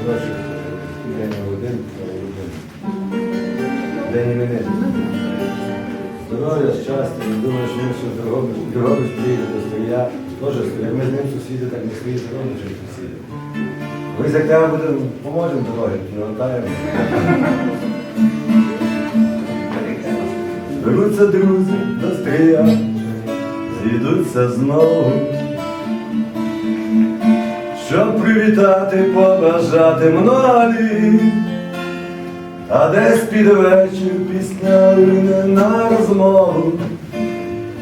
Хороший день один, один. день іменин. Здоров'я, щастя, не думаю, що він щось Дрогобич, приїде до Стрия. Теж Стрия. Ми з ним сусіди, так не свої Дрогобичі сусіди. Ми з Октября будемо, поможемо дороги, навантаємо. Беруться друзі до Стрия, зійдуться знову. Щоб привітати, побажати много а десь під вечір пісня лине на розмову,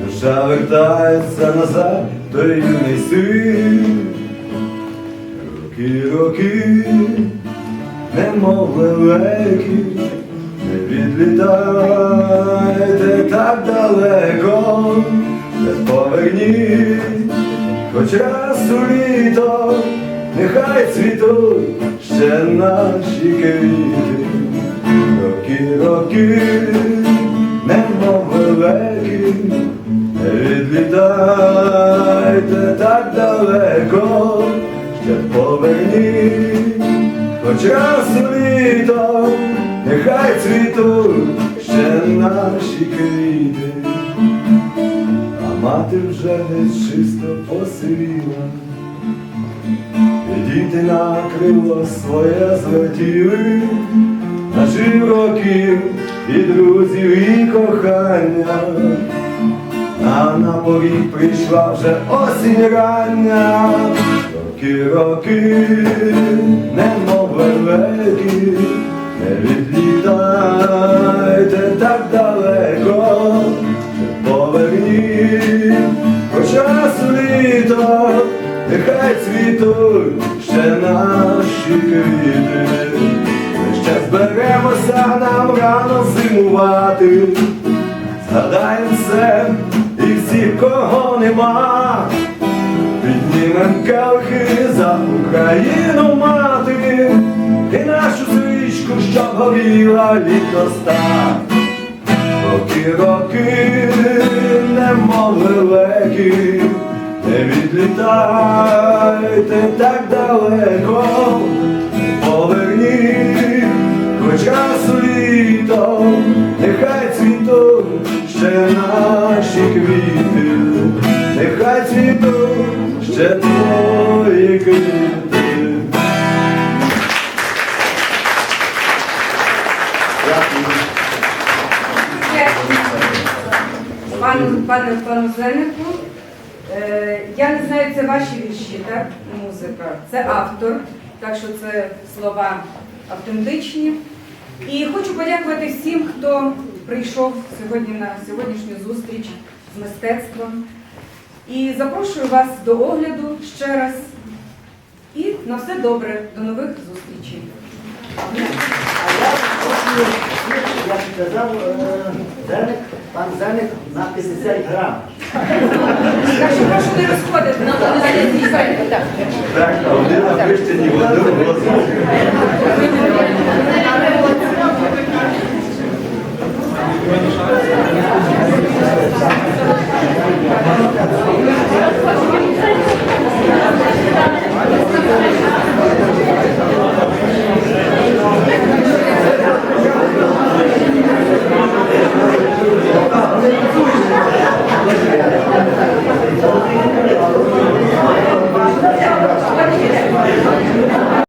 душа вертається назад, той юний світ. Роки, роки, немов лелеки, не відлітайте так далеко, не поверніть, хоч раз у літо, нехай цвітуть ще наші квіти. Роки, роки, немов великі, відлітайте так далеко, ще поверніть, хоч раз літо, нехай цвітуть ще наші квіти, мати вже десь чисто посивіла. І діти на крило своє злетіли, нажив років і друзів, і кохання, а на поріг прийшла вже осінь рання, роки, роки, немов великі, не відлітайте так далеко, нехай ще наші квіти. Ще зберемося нам рано зимувати, згадаємо все і всіх, кого нема. Піднімем келихи за Україну мати і нашу свічку, щоб горіла літо ста. Роки, роки, немов лелеки, відлітайте так далеко, поверніть, хоч раз літо, нехай цвітуть ще наші квіти, нехай цвітуть ще твої квіти. Пану, пане, пану Зенику, я не знаю, це ваші вірші, так? Музика. Це автор, так що це слова автентичні. І хочу подякувати всім, хто прийшов сьогодні на сьогоднішню зустріч з мистецтвом. І запрошую вас до огляду ще раз. І на все добре. До нових зустрічей. Як казав е, Зеник, пан Зеник на 50 грам. Так що прошу не розходити. Так, а один на вищині в